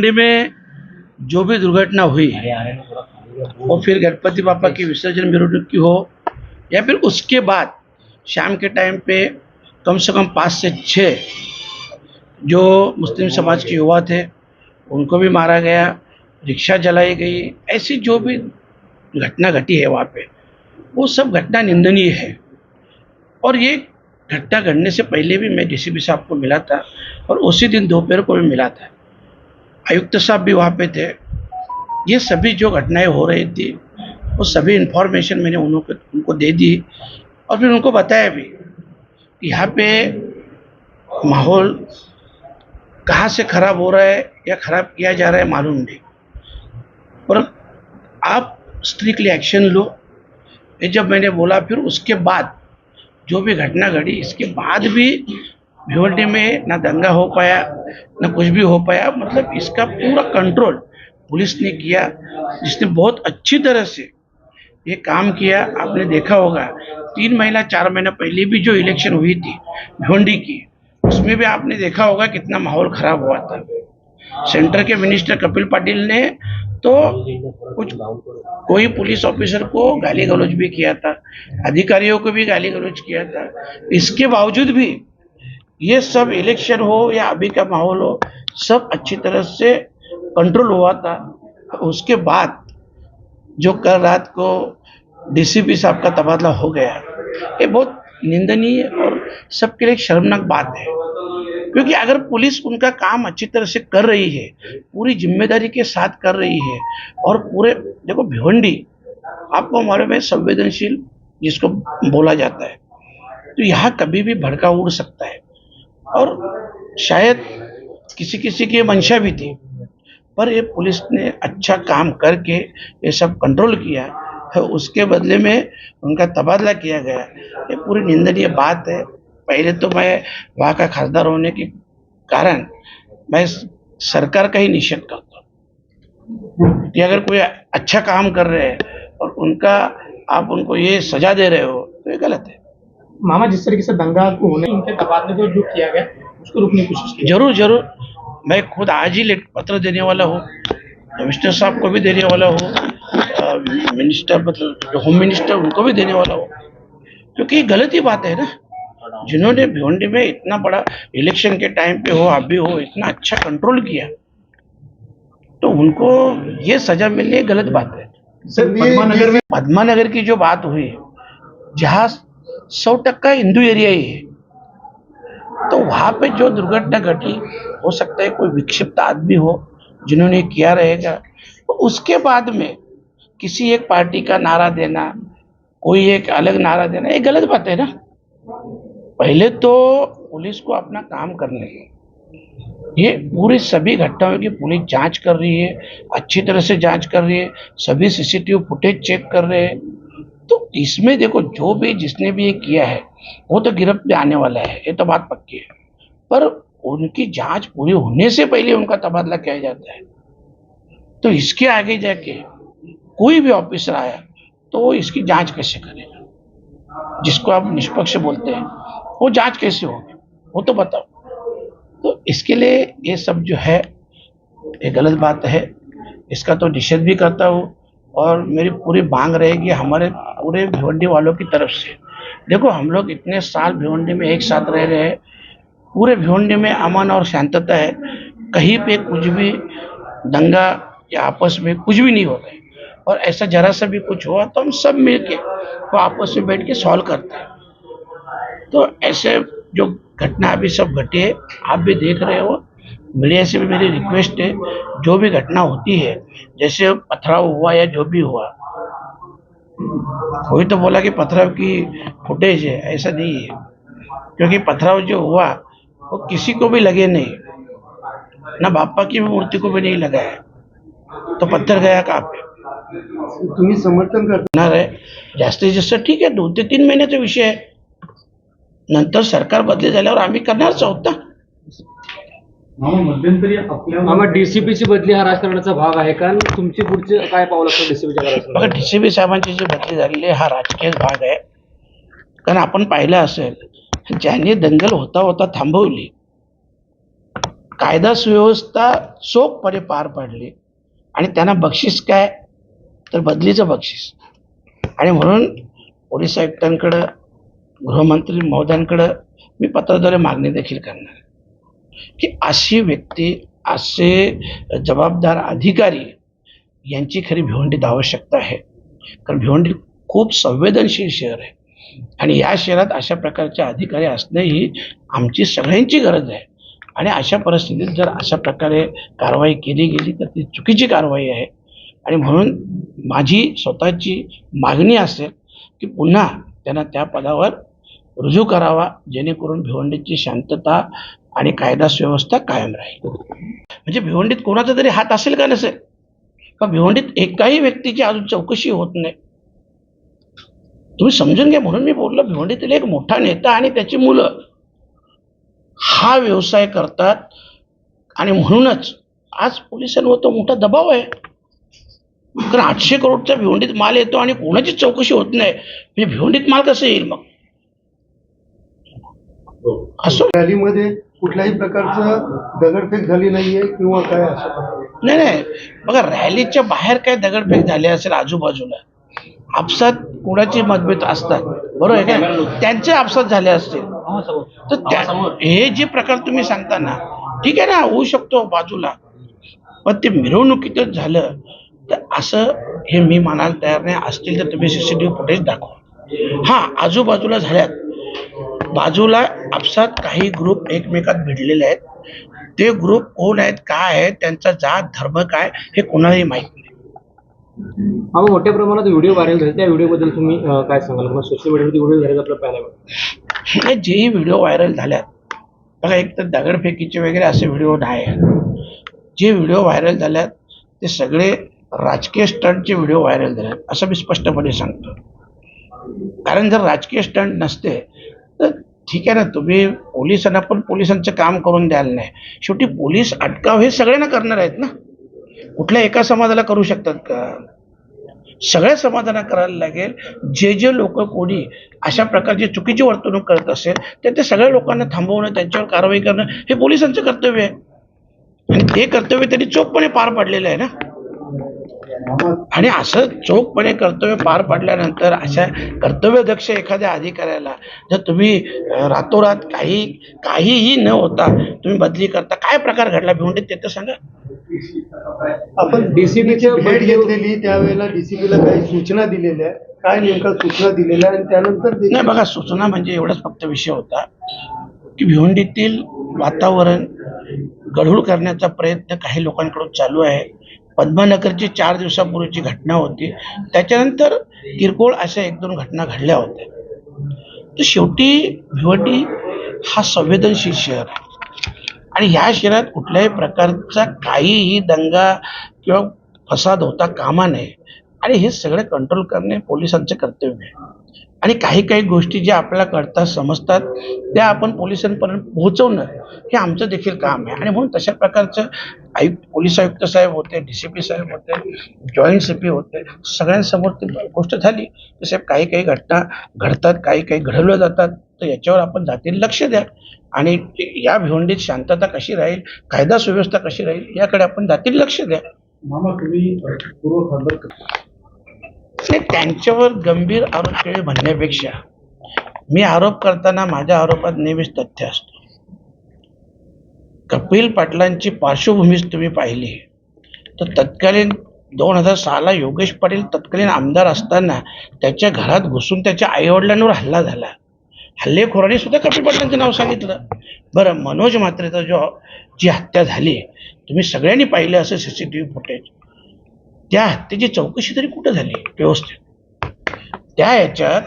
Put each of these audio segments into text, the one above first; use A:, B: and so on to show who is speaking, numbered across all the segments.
A: भिवंडी में जो भी दुर्घटना हुई और फिर गणपति बापा की विसर्जन मिरोनिक की हो या फिर उसके बाद शाम के टाइम पे कम से कम पाँच से छः जो मुस्लिम समाज के युवा थे उनको भी मारा गया रिक्शा जलाई गई ऐसी जो भी घटना घटी है वहाँ पे वो सब घटना निंदनीय है। और ये घटना घटने से पहले भी मैं डीसीपी साहब को मिला था और उसी दिन दोपहर को भी मिला था। आयुक्त साहब भी वहाँ पे थे। ये सभी जो घटनाएँ हो रही थी, वो सभी इन्फॉर्मेशन मैंने उनको उनको दे दी और फिर उनको बताया भी। कि यहाँ पे माहौल कहाँ से खराब हो रहा है या खराब किया जा रहा है मालूम नहीं। पर आप स्ट्रिक्टली एक्शन लो। ये जब मैंने बोला, फिर उसके बाद जो भी घटना घटी, इसके बाद भी भिवंडी में ना दंगा हो पाया, ना कुछ भी हो पाया मतलब इसका पूरा कंट्रोल पुलिस ने किया, जिसने बहुत अच्छी तरह से ये काम किया। आपने देखा होगा, तीन महीना, चार महीना पहले भी जो इलेक्शन हुई थी भिवंडी की, उसमें भी आपने देखा होगा कितना माहौल खराब हुआ था। सेंटर के मिनिस्टर कपिल पाटिल ने तो कुछ कोई पुलिस ऑफिसर को गाली गलौज भी किया था, अधिकारियों को भी गाली गलौज किया था। इसके बावजूद भी ये सब इलेक्शन हो या अभी का माहौल हो, सब अच्छी तरह से कंट्रोल हुआ था। उसके बाद जो कल रात को डीसीपी साहब का तबादला हो गया, ये बहुत निंदनीय और सबके लिए शर्मनाक बात है। क्योंकि अगर पुलिस उनका काम अच्छी तरह से कर रही है, पूरी ज़िम्मेदारी के साथ कर रही है, और पूरे, देखो भिवंडी, आपको मालूम है संवेदनशील, जिसको बोला जाता है तो यहाँ कभी भी भड़का उड़ सकता है। और शायद किसी किसी की मंशा भी थी। पर ये पुलिस ने अच्छा काम करके ये सब कंट्रोल किया। है उसके बदले में उनका तबादला किया गया। ये पूरी निंदनीय बात है। पहले तो मैं वहाँ का खासदार होने के कारण मैं सरकार का ही निषेध करता हूँ। कि अगर कोई अच्छा काम कर रहे हैं और उनका आप उनको ये सजा दे रहे हो तो ये गलत है।
B: मामा जिस तरीके से दंगा को होने उनके तबादले को जो किया गया उसको रोकने की कोशिश की
A: ज़रूर ज़रूर। मैं खुद आज ही पत्र देने वाला हूँ कमिश्नर साहब को भी देने वाला हूँ मिनिस्टर मतलब जो होम मिनिस्टर उनको भी देने वाला हूँ। क्योंकि ये गलत ही बात है ना। जिन्होंने भिवंडी में इतना बड़ा इलेक्शन के टाइम पे हो अभी हो इतना अच्छा कंट्रोल किया तो उनको ये सजा मिलनी गलत बात है।
B: सर पद्मानगर में
A: पद्मानगर की जो बात हुई जहाँ सौ टक्का हिंदू एरिया ही है। तो वहाँ पे जो दुर्घटना घटी, हो सकता है कोई विक्षिप्त आदमी हो, जिन्होंने किया रहेगा। तो उसके बाद में किसी एक पार्टी का नारा देना, कोई एक अलग नारा देना, ये गलत बात है ना? पहले तो पुलिस को अपना काम करने दो। ये पूरी सभी घटनाओं की पुलिस जाँच कर रही है, अच्छी तरह से जाँच कर रही है, सभी सीसीटीवी फुटेज चेक कर रहे हैं। तो इसमें देखो, जो भी जिसने भी ये किया है, वो तो गिरफ्त में आने वाला है, ये तो बात पक्की है। पर उनकी जाँच पूरी होने से पहले उनका तबादला किया जाता है। तो इसके आगे जाके कोई भी ऑफिसर आया तो वो इसकी जाँच कैसे करेगा? जिसको आप निष्पक्ष बोलते हैं, वो जाँच कैसे होगी? वो तो बताओ। तो इसके लिए ये सब जो है, ये गलत बात है। इसका तो निषेध भी करता हूँ। और मेरी पूरी मांग रहेगी हमारे पूरे भिवंडी वालों की तरफ़ से। देखो, हम लोग इतने साल भिवंडी में एक साथ रह रहे हैं। पूरे भिवंडी में अमन और शांतता है। कहीं पे कुछ भी दंगा या आपस में कुछ भी नहीं होता है। और ऐसा जरा सा भी कुछ हुआ तो हम सब मिल के वो आपस में बैठ के सॉल्व करते हैं। तो ऐसे जो घटना अभी सब घटी है, आप भी देख रहे हो। मीडिया से भी मेरी रिक्वेस्ट है जो भी घटना होती है जैसे पथराव हुआ या जो भी हुआ कोई तो बोला कि पथराव की फुटेज है ऐसा नहीं है। क्योंकि पथराव जो हुआ वो किसी को भी लगे नहीं ना बापा की मूर्ति को भी नहीं लगा है तो पत्थर गया कहाँ पे?
B: तुम्ही समर्थन करता
A: होणार आहे जास्तीत जास्त ठीक आहे दोन ते तीन महिन्याचा विषय आहे नंतर सरकार बदली झाल्यावर आम्ही करणारच आहोत ना
B: मध्यंतरी आपल्या मामा डीसीपी ची बदली हा राजकारणाचा भाग आहे कारण तुमची पुढचे काय पाऊल असतं डीसीपीच्या
A: बघा डी सी बी साहेबांची जी बदली झालेली आहे हा राजकीय भाग आहे. कारण आपण पाहिलं असेल ज्यांनी दंगल होता होता थांबवली कायदा सुव्यवस्था चोखपणे पार पाडली आणि त्यांना बक्षीस काय? तर बदलीचं बक्षीस. आणि म्हणून पोलीस आयुक्तांकडं गृहमंत्री महोदयांकडं मी पत्राद्वारे मागणी देखील करणार की अशी व्यक्ती असे जबाबदार अधिकारी यांची खरी भिवंडीत आवश्यकता आहे. कारण भिवंडी खूप संवेदनशील शहर आहे. आणि या शहरात अशा प्रकारचे अधिकारी असणे ही आमची सगळ्यांची गरज आहे. आणि अशा परिस्थितीत जर अशा प्रकारे कारवाई केली गेली तर ती चुकीची कारवाई आहे. आणि म्हणून माझी स्वतःची मागणी असेल की पुन्हा त्यांना त्या पदावर रुजू करावा जेणेकरून भिवंडीची शांतता आणि कायदा सुव्यवस्था कायम राहील. म्हणजे भिवंडीत कोणाचा तरी हात असेल का नसेल? का भिवंडीत एकाही व्यक्तीची अजून चौकशी होत नाही? तुम्ही समजून घ्या म्हणून मी बोललो भिवंडीतील एक मोठा नेता आणि त्याची मुलं. हा व्यवसाय करतात आणि म्हणूनच आज पोलिसांवर तो मोठा दबाव आहे. कारण आठशे करोडचा भिवंडीत माल येतो आणि कोणाचीच चौकशी होत नाही. म्हणजे भिवंडीत माल कसं येईल मग? असो.
C: रॅलीमध्ये कुठल्याही प्रकारचं दगडफेक झाली नाहीये किंवा काय असं
A: नाही नाही. बघा रॅलीच्या बाहेर काय दगडफेक झाले असेल आजूबाजूला आपसात कुणाचे मतभेद असतात बरोबर आहे का त्यांचे आपसात झाले असतील. तर त्या हे जे प्रकार तुम्ही सांगता ना ठीक आहे ना होऊ शकतो बाजूला. पण ते मिरवणुकीतच झालं तर असं हे मी मानायला तयार नाही. असतील तर तुम्ही C C T V footage दाखवा. हां आजूबाजूला झाल्यात. बाजूला आपसात काही ग्रुप एकमेकात भिडलेले आहेत. ते ग्रुप कोण आहेत काय आहेत त्यांचा जात धर्म काय हे कोणालाही माहीत नाही.
B: हा मग मोठ्या प्रमाणात व्हिडिओ व्हायरल झाले. त्या व्हिडिओबद्दल तुम्ही अं, काय सांगाल? मग सोशल मीडियावरती व्हिडिओ झाले आपल्याला पाहायला
A: हे जेही व्हिडिओ व्हायरल झाल्यात बघा एक तर दगडफेकीचे वगैरे असे व्हिडिओ नाही आहेत. जे व्हिडिओ व्हायरल झाल्यात ते सगळे राजकीय स्टंटचे व्हिडिओ व्हायरल झालेत असं मी स्पष्टपणे सांगतो. कारण जर राजकीय स्टंट नसते तर ठीक आहे ना तुम्ही पोलिसांना पण पोलिसांचं काम करून द्याल नाही. शेवटी पोलीस अटकाव हे सगळ्यांना करणार आहेत ना. कुठल्या एका समाजाला करू शकतात का? सगळ्या समाधाना करायला लागेल. जे जे लोक कोणी अशा प्रकारची चुकीची वर्तणूक करत असेल तर ते सगळ्या लोकांना थांबवणं त्यांच्यावर कारवाई करणं हे पोलिसांचं कर्तव्य आहे. आणि ते कर्तव्य त्यांनी चोखपणे पार पाडलेलं आहे ना. आणि असं चोखपणे कर्तव्य पार पाडल्यानंतर अशा कर्तव्यदक्ष एखाद्या अधिकाऱ्याला जर तुम्ही रातोरात काही काहीही न होता तुम्ही बदली करता काय प्रकार घडला? भिवंडीत ते तर सांगा
C: आपण
B: चे
C: भेट घेतलेली त्यावेळेला डीसीपीला काही सूचना दिलेल्या. काय नेमका सूचना दिलेल्या आणि त्यानंतर
A: नाही बघा सूचना म्हणजे एवढाच फक्त विषय होता की भिवंडीतील वातावरण गढूळ करण्याचा प्रयत्न काही लोकांकडून चालू आहे. पद्मानगरची चार दिवसापूर्वीची घटना होती. त्याच्यानंतर किरकोळ अशा एक दोन घटना घडल्या होत्या. तर शेवटी भिवंडी हा संवेदनशील शहर आहे. आणि ह्या शहरात कुठल्याही प्रकारचा काहीही दंगा किंवा फसाद होता कामा नये. आणि हे सगळं कंट्रोल करणे पोलिसांचं कर्तव्य आहे. आणि काही काही गोष्टी ज्या आपल्याला कळतात समजतात त्या आपण पोलिसांपर्यंत पोहोचवणं हे आमचं देखील काम आहे. आणि म्हणून तशा प्रकारचं आयुक्त पोलीस आयुक्त साहेब होते डी सी पी साहेब होते जॉईंट सी पी होते सगळ्यांसमोर ती गोष्ट झाली. की साहेब काही काही घटना घडतात काही काही घडवल्या जातात तर याच्यावर आपण जातील लक्ष द्या. आणि या भिवंडीत शांतता कशी राहील कायदा सुव्यवस्था कशी राहील याकडे आपण जातील लक्ष द्या.
C: मामा तुम्ही पूर्व
A: ते त्यांच्यावर गंभीर आरोप केले म्हणण्यापेक्षा मी आरोप करताना माझ्या आरोपात नेहमीच तथ्य असतो. कपिल पाटलांची पार्श्वभूमीच तुम्ही पाहिली. तर तत्कालीन दोन हजार सहाला योगेश पाटील तत्कालीन आमदार असताना त्याच्या घरात घुसून त्याच्या आईवडिलांवर हल्ला झाला. हल्लेखोरांनी सुद्धा कपिल पाटलांचं नाव सांगितलं. बरं मनोज म्हात्रेचा जो जी हत्या झाली तुम्ही सगळ्यांनी पाहिलं असं C C T V footage त्या हत्येची चौकशी तरी कुठं झाली? व्यवस्थित. त्या याच्यात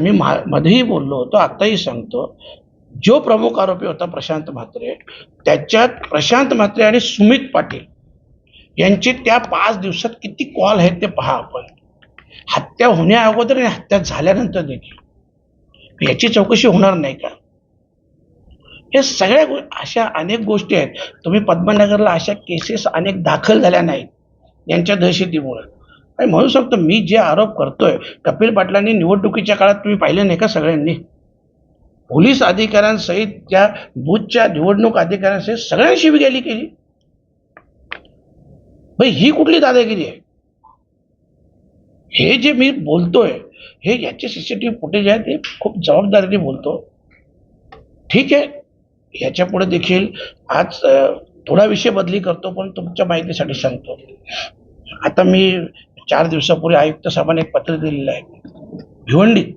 A: मी मा मध्येही बोललो होतो आत्ताही सांगतो. जो प्रमुख आरोपी होता प्रशांत म्हात्रे त्याच्यात प्रशांत म्हात्रे आणि सुमित पाटील यांचे त्या पाच दिवसात किती कॉल आहेत ते पहा आपण. हत्या होण्या अगोदर आणि हत्या झाल्यानंतर देखील. याची चौकशी होणार नाही का? हे सगळ्या गो अशा अनेक गोष्टी आहेत. तुम्ही पद्मनगरला अशा केसेस अनेक दाखल झाल्या नाहीत. यांच्या दहशतीमुळे. आणि म्हणू शकतो मी जे आरोप करतोय कपिल पाटलांनी निवडणुकीच्या काळात तुम्ही पाहिले नाही का सगळ्यांनी? पोलीस अधिकाऱ्यांसहित त्या बुथच्या निवडणूक अधिकाऱ्यांसहित सगळ्यांनी गेली केली. भाई ही कुठली दादागिरी आहे? हे जे मी बोलतोय हे याचे C C T V footage आहे ते खूप जबाबदारीने बोलतो. ठीक आहे याच्यापुढे देखील आज थोडा विषय बदली करतो पण तुमच्या माहितीसाठी सांगतो. आता मी चार दिवसापूर्वी आयुक्त साहेबांनी एक पत्र दिलेलं आहे. भिवंडीत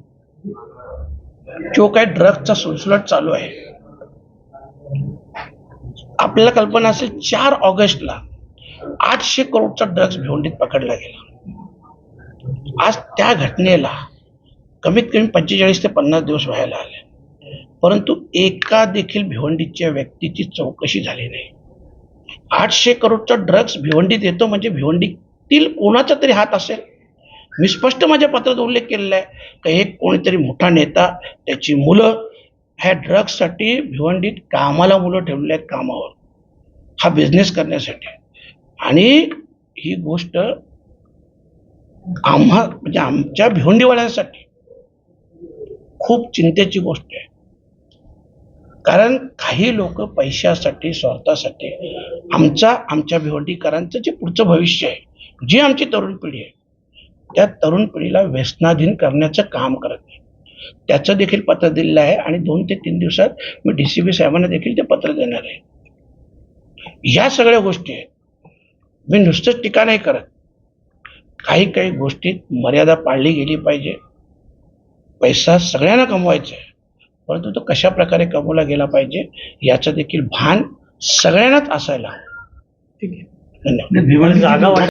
A: जो काय ड्रग्जचा सुलसुलट चालू आहे. आपल्याला कल्पना असेल चार ऑगस्टला आठशे करोडचा ड्रग्ज भिवंडीत पकडला गेला. आज त्या घटनेला कमीत कमी पंचेचाळीस ते पन्नास दिवस व्हायला आले. परंतु एका देखील भिवंडीच्या व्यक्तीची चौकशी झाली नाही. आठशे करोडचा ड्रग्ज भिवंडीत येतो म्हणजे भिवंडीतील कोणाचा तरी हात असेल? मी स्पष्ट माझ्या पत्रात उल्लेख केलेला आहे की एक कोणीतरी मोठा नेता त्याची मुलं ह्या ड्रग्जसाठी भिवंडीत कामाला मुलं ठेवलेली आहेत कामावर. हा बिझनेस करण्यासाठी. आणि ही गोष्ट आम्हा म्हणजे आमच्या भिवंडीवाल्यांसाठी खूप चिंतेची गोष्ट आहे. कारण काही लोक पैशासाठी स्वार्थासाठी आमचा आमच्या भिवंडीकरांचं जे पुढचं भविष्य आहे जी आमची तरुण पिढी आहे त्या तरुण पिढीला व्यसनाधीन करण्याचं काम करत आहे त्याचं देखील पत्र दिलेलं आहे आणि दोन ते तीन दिवसात मी डी सी बी साहेबांना देखील ते पत्र देणार आहे. या सगळ्या गोष्टी आहेत. मी नुसतंच टीका नाही करत. काही काही गोष्टीत मर्यादा पाळली गेली पाहिजे. पैसा सगळ्यांना कमवायचा आहे. परंतु तो कशा प्रकारे कमवला गेला पाहिजे याचं देखील भान सगळ्यांनाच असायला हवं. ठीक आहे. धन्यवाद.